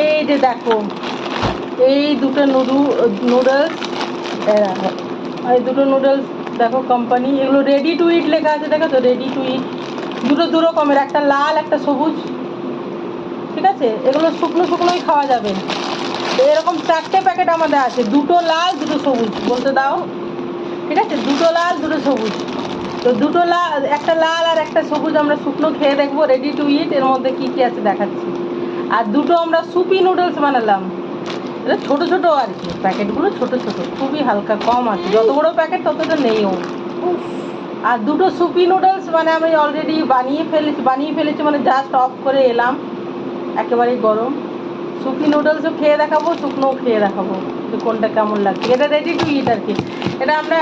এই যে দেখো, এই দুটো নুডু, নুডলস এই দুটো নুডলস দেখো কোম্পানি এগুলো রেডি টু ইট লেখা আছে, দেখো তো রেডি টু ইট দুটো দু রকমের একটা লাল, একটা সবুজ, ঠিক আছে? এগুলো শুকনো শুকনোই খাওয়া যাবে। এরকম চারটে প্যাকেট আমাদের আছে, দুটো লাল, দুটো সবুজ, বলতে দাও। ঠিক আছে? দুটো লাল, দুটো সবুজ। তো দুটো লাল একটা লাল আর একটা সবুজ আমরা শুকনো খেয়ে দেখব রেডি টু ইট এর মধ্যে কী কী আছে দেখাচ্ছি। আর দুটো আমরা সুপি নুডলস বানালাম। এটা ছোটো ছোটো আর কি, প্যাকেটগুলো ছোটো ছোটো, খুবই হালকা, কম আছে। যত বড়ো প্যাকেট ততটা নেই ও। আর দুটো সুপি নুডলস মানে আমি অলরেডি বানিয়ে ফেলেছি বানিয়ে ফেলেছি মানে জাস্ট অফ করে এলাম। একেবারেই গরম। সুপি নুডলসও খেয়ে দেখাবো, শুকনোও খেয়ে দেখাবো কোনটা কেমন লাগছে। এটা রেডি টু ইট আর কি। এটা আমরা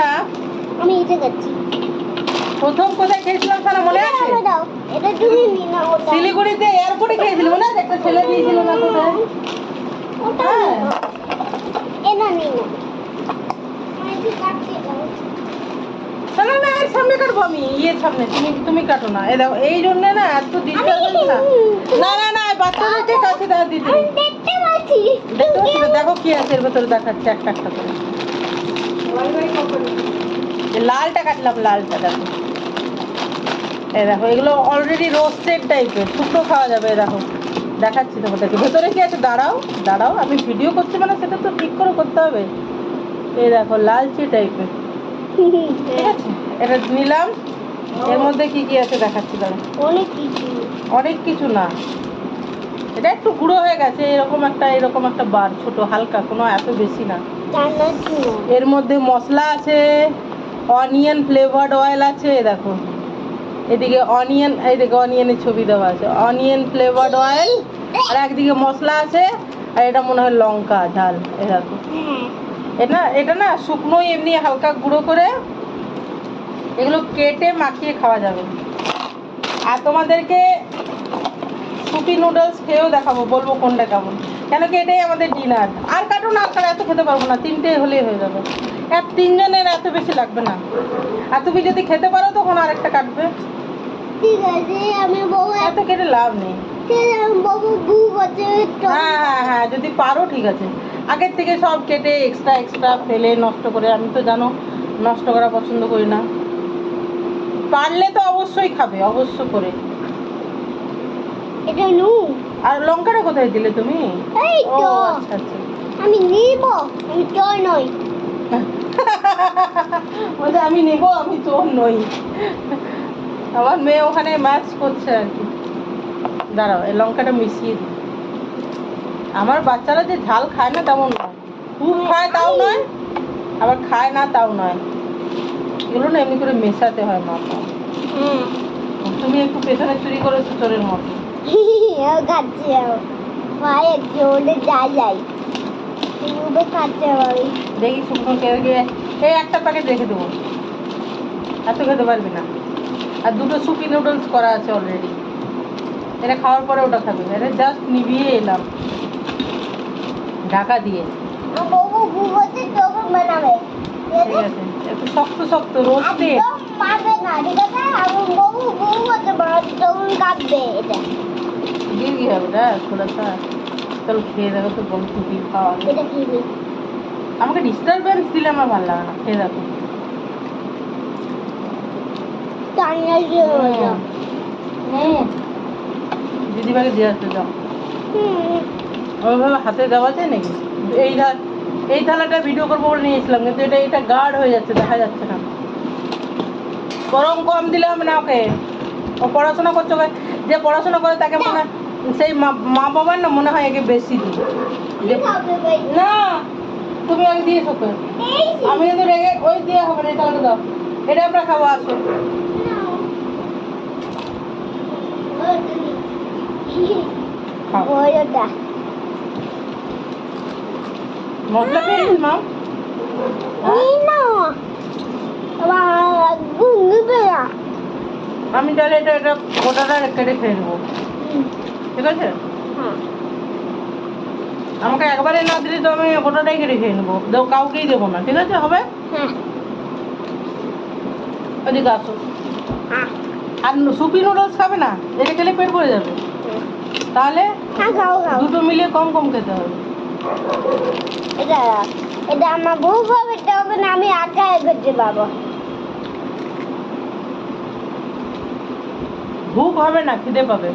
আমি এটা খাচ্ছি। প্রথম কোথায় খেয়েছিলাম সারা মনে আছে? শিলিগুড়িতে এয়ারপোর্টে খেয়েছিল মনে আছে একটা ছেলে দিয়েছিল না কোথায়? ওটা হ্যাঁ। সামনে কাটবো আমি। ইয়ের সামনে তুমি তুমি কাটো না। এই দেখো এই জন্য না এত ডিস্টার্বেন্স না। না না না বাচ্চাদেরকে কাছে দেওয়া দিতে দেখতে পাচ্ছি। তো? দেখো কি আছে এর ভেতরে দেখাচ্ছে একটা একটা করে লালটা কাটলাম লালটা দেখো। এই দেখো এগুলো অলরেডি রোস্টেড টাইপের শুকনো খাওয়া যাবে দেখো। দেখাচ্ছি তোমাদেরকে। ভেতরে কি আছে? দাঁড়াও দাঁড়াও আমি ভিডিও করছি মানে সেটা তো ঠিক করে করতে হবে। এই দেখো লালচে টাইপের ঠিক আছে? এটা নিলাম। এর মধ্যে কি কি আছে দেখাচ্ছি দাঁড়াও অনেক কিছু। অনেক কিছু না। এটা একটু গুঁড়ো হয়ে গেছে এরকম একটা এরকম একটা বার ছোট হালকা কোনো এত বেশি না। এর মধ্যে মশলা আছে অনিয়ন ফ্লেভার্ড অয়েল আছে দেখো। এদিকে অনিয়ন এই দেখো অনিয়নের ছবি দেওয়া আছে। অনিয়ন ফ্লেভার্ড অয়েল আর একদিকে মশলা আছে আর এটা মনে হয় লঙ্কা দেখো হ্যাঁ এটা এটা না শুকনোই এমনি হালকা গুঁড়ো করে এগুলো কেটে মাখিয়ে খাওয়া যাবে। আর তোমাদেরকে সুপি নুডলস খেয়েও দেখাবো বলব কোনটা কেমন। কেন কি এটাই আমাদের ডিনার আর কাটো না আর কাটো, এত খেতে পারব না তিনটে হলেই হয়ে যাবে। এক তিনজনের এত বেশি লাগবে না। আর তুমি যদি খেতে পারো তখন আরেকটা কাটবে। ঠিক আছে আমি বাবু এত কেটে লাভ নেই। হ্যাঁ হ্যাঁ হ্যাঁ যদি পারো ঠিক আছে। আগের থেকে সব কেটে এক্সট্রা এক্সট্রা ফেলে নষ্ট করে আমি তো জানো নষ্ট করা পছন্দ করি না। পারলে তো অবশ্যই খাবে অবশ্য করে। এটা নু আর লঙ্কাটা কোথায় দিলে তুমি? এই তো। আচ্ছা আচ্ছা। আমি নিব আমি তোর নই। বলছে আমি নেব আমি তোর নই। আমার মেয়ে ওখানে ম্যাচ করছে আর কি। দাঁড়াও এই লঙ্কাটা মিশিয়ে দিই। আমার বাচ্চারা যে ঝাল খায় না তেমন নয়। খুব খায় তাও নয় আবার খায় না তাও নয়। এগুলো না এমনি করে মেশাতে হয় মা হ্যাঁ তুমি একটু পেছনে চুরি করেছ চোরের মতো। খাচ্ছে জোরে যাই ইউবে খাচ্ছে দেখি শুকনো খেয়ে গিয়ে এই একটা প্যাকেট রেখে দেবো। এত খেতে পারবি না। আর দুটো সুপি নুডলস করা আছে অলরেডি এটা খাওয়ার পরে ওটা খাবি এটা জাস্ট নিভিয়ে এলাম। ঢাকা দিয়ে। ঠিক আছে একটু শক্ত শক্ত দিয়ে। কি হবে না চল খেয়ে দেখো তো বল খাওয়া নি? আমাকে ডিস্টারবেন্স দিলে আমার ভালো লাগে না খেয়ে দেখো। দিয়ে হুম দিদিভাইকে দিয়ে আসতে যাও। হুম। ওইভাবে হাতে দেওয়া যায় নাকি? এই এই থালাটা ভিডিও করব বলে নিয়েছিলাম কিন্তু এটা এটা গাঢ় হয়ে যাচ্ছে দেখা যাচ্ছে না। গরম কম দিলে হবে না ওকে। ও পড়াশোনা করছে ওকে। যে পড়াশোনা করে তাকে মনে হয় সেই মা বাবার না মনে হয় একে বেশি দিই না তুমি আগে দিয়ে আমি কিন্তু রেগে ওই দিয়ে হবে না এই থালাটা দাও। এটা আমরা খাব আসো। মশলা আমি তাহলে এটা এটা গোটাটা কেটে খেয়ে নেব ঠিক আছে আমাকে একবারে না দিলে তো আমি গোটাটাই কেটে খেয়ে নেব কাউকেই দেবো না ঠিক আছে হবে হ্যাঁ ওদিকে আসো হ্যাঁ আর সুপি নুডলস খাবে না? এটা খেলে পেট ভরে যাবে। তাহলে হ্যাঁ দুটো মিলিয়ে কম কম খেতে হবে। এটা এটা আমার বউ খাবে তখন আমি একা খেতে পারব। ভুক হবে না খিদে পাবে।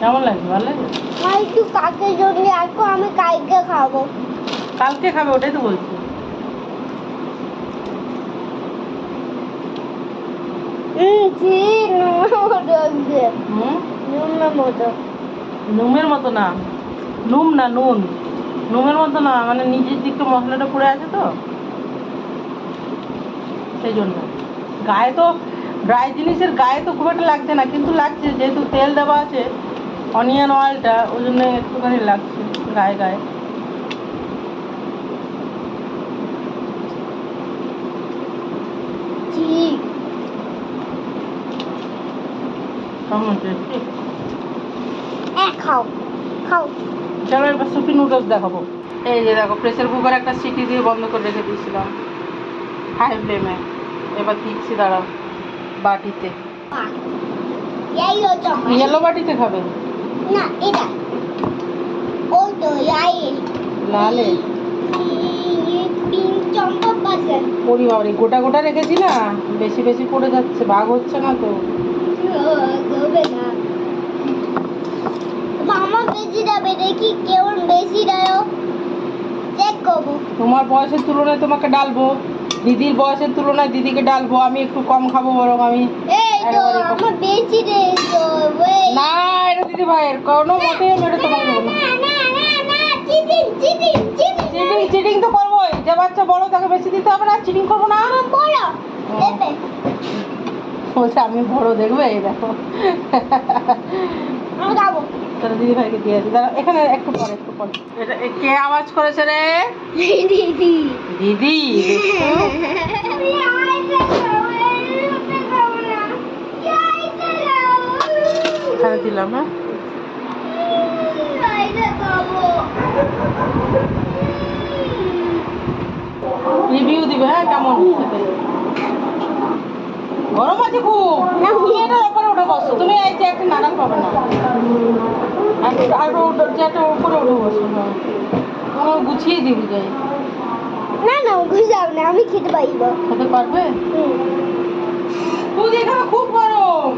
কেমন লাগছে? ভালো লাগে আর একটু কাকের জন্য আসব আমি কালকে খাব। কালকে খাবে ওটাই তো বলছি। মতো নুমের মতো না। নুম না, নুন। নুমের মতো না মানে নিজের দিকে মশলাটা পড়ে আছে তো। সেই জন্য। গায়ে তো ড্রাই জিনিসের গায়ে তো খুব একটা লাগছে না, কিন্তু লাগছে। যেহেতু তেল দেওয়া আছে অনিয়ন অয়েলটা ওই জন্য একটুখানি লাগছে গায়ে গায়ে। ঠিক। কেমন খাও খাও। চলো এবার সুপি নুডলস দেখাবো। এই যে দেখো প্রেসার কুকার একটা সিটি দিয়ে বন্ধ করে রেখে দিয়েছিলাম। হাই ফ্লেমে এবার দিচ্ছি দাঁড়াও। বাটিতে। ইয়েলো বাটিতে খাবে? না এটা। ওই তো লালে? গোটা গোটা রেখেছি না? বেশি বেশি পড়ে যাচ্ছে ভাগ হচ্ছে না তো? করবে না মামা বেশি যাবে দেখি কেমন বেশি দেয় চেক করব তোমার বয়সের তুলনায় তোমাকে ডালবো। দিদির বয়সের তুলনায় দিদিকে ডালবো। আমি একটু কম খাব বরং আমি এই তো একবারে আমার বেশি দেয় তো না এটা দিদি ভাইয়ের। কোনো আমি এটা তোমাকে না। Cheating cheating cheating. Cheating cheating তো করবোই। যে বাচ্চা বড় তাকে বেশি দিতে হবে না চিটিং করব না। বলছে আমি বড় দেখবে এই দেখো। তাহলে দিদি ভাইকে দিয়ে দিই দাঁড়া এখানে একটু পরে একটু পরে। এটা কে আওয়াজ করেছে রে? দিদি দিদি। এখানে দিলাম হ্যাঁ? রিভিউ দিবে হ্যাঁ? কেমন? খুব তুমি এটা উপরে উঠে বসো। তুমি এই যে একটা নাড়াল পাবে না। আর একটা উপরে উঠে বসো। তোমার গুছিয়ে দিবি যাই না না গুজাব না আমি খেতে পাইব খেতে পারবে? তুই এখানে খুব গরম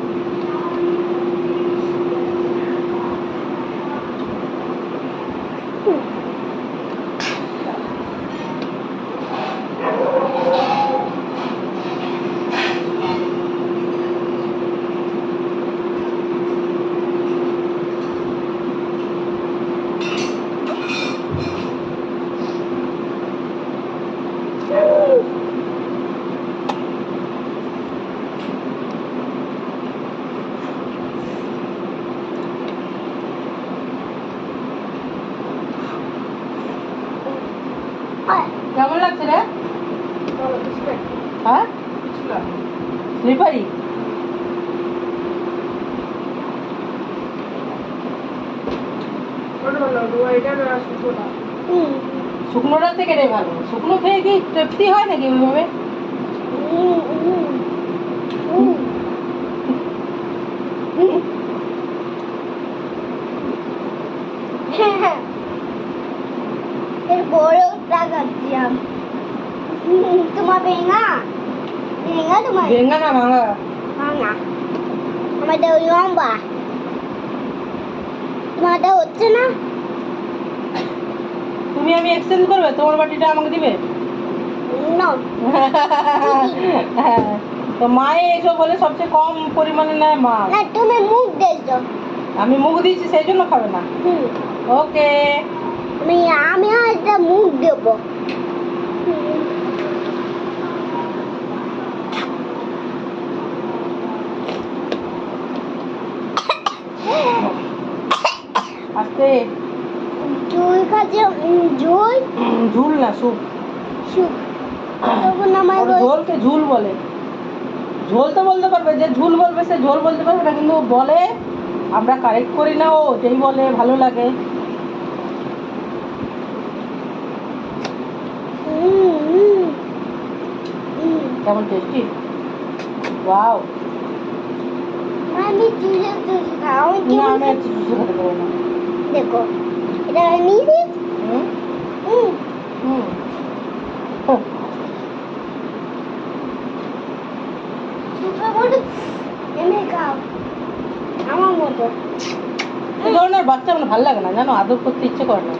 কেমন লাগছে রে হ্যাঁ স্লিপারি হুম শুকনোটার থেকে রে ভালো। শুকনো খেয়ে কি তৃপ্তি হয় নাকি ওইভাবে টাকাচ্ছি আমি তোমার ভেঙা? ভেঙা তোমার? ভেঙ্গা না ভাঙা। ভাঙা। আমাদের ওই লম্বা। তোমারটা হচ্ছে না? তুমি আমি এক্সচেঞ্জ করবে? তোমার বাটিটা আমাকে দিবে? না। হ্যাঁ। তো মায়ে এসব বলে সবচেয়ে কম পরিমাণে নেয় মা। না তুমি মুখ দেখছ আমি মুখ দিয়েছি সেই জন্য খাবে না। ওকে। আমি আমি একটা মুখ দেবো। আস্তে। ঝোল খাচ্ছে ঝোল ঝুল না সুপ সুপ তখন আমার ঝোলকে ঝুল বলে। ঝোল তো বলতে পারবে যে ঝুল বলবে সে ঝোল বলতে পারবে না কিন্তু বলে আমরা কারেক্ট করি না ও যেই বলে ভালো লাগে। কেমন টেস্টি ওয়াও আমি চুষে চুষে খাও আমি দেখো এটা নিয়েছি হুম হুম হুম ও, চুষে বলে আমার মতো এই ধরনের বাচ্চা আমার ভালো লাগে না জানো? আদর করতে ইচ্ছে করে না।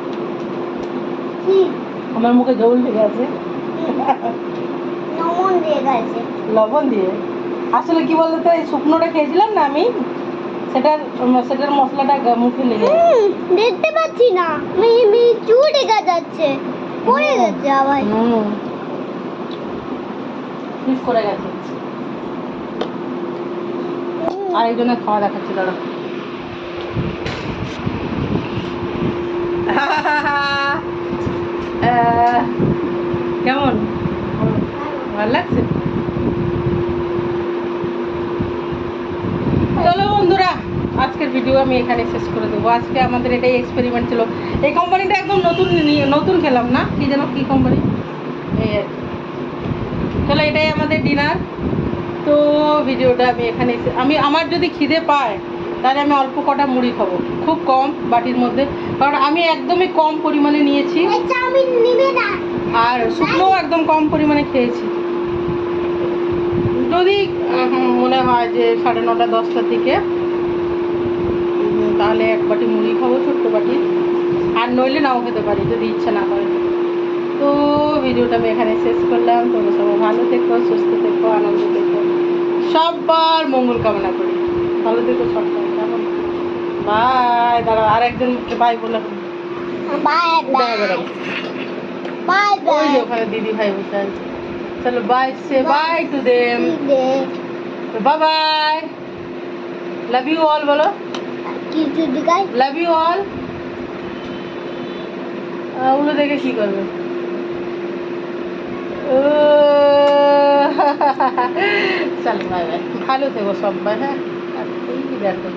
আমার মুখে জল লেগে আছে। নমন দিয়ে গেছে। লবণ দিয়ে। আসলে কি বলতো এই শুকনোটা খেয়েছিলাম না আমি? সেটার সেটার মশলাটা মুখে লেগে। দেখতে পাচ্ছি না। আমি আমি চুল দেখা যাচ্ছে পড়ে গেছে আবার। মিস করে গেছে। আরেকজনের খাওয়া দেখাচ্ছি দাঁড়া কেমন? ভালো লাগছে চলো বন্ধুরা আজকের ভিডিও আমি এখানে শেষ করে দেবো। আজকে আমাদের এটাই এক্সপেরিমেন্ট ছিল। এই কোম্পানিটা একদম নতুন নতুন খেলাম না। কি যেন কি কোম্পানি এই আর। চলো এটাই আমাদের ডিনার তো ভিডিওটা আমি এখানে আমি আমার যদি খিদে পায় তাহলে আমি অল্প কটা মুড়ি খাব। খুব কম বাটির মধ্যে। কারণ আমি একদমই কম পরিমাণে নিয়েছি। আর শুকনো একদম কম পরিমাণে খেয়েছি। যদি মনে হয় যে সাড়ে নটা দশটার দিকে তাহলে এক বাটি মুড়ি খাব ছোট্ট বাটি। আর নইলে নাও খেতে পারি যদি ইচ্ছা না হয় তো ভিডিওটা আমি এখানে শেষ করলাম। তোমরা সবাই ভালো থেকো সুস্থ থেকো আনন্দ থেকো। সবার মঙ্গল কামনা করি। ভালো থেকো সবাই কেমন? বাই দাঁড়াও আর একজন বাই বলে bye bye. Bye bye bye. ওই বাই যে ওখানে দিদি ভাই বসে আছে। চলো bye say bye. To them bye bye. Love you all বলো। লাভ ইউ অল ওগুলো দেখে কি করবে? চলো ভালো থেকো সবাই হ্যাঁ? আর এই দেখো,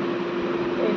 এই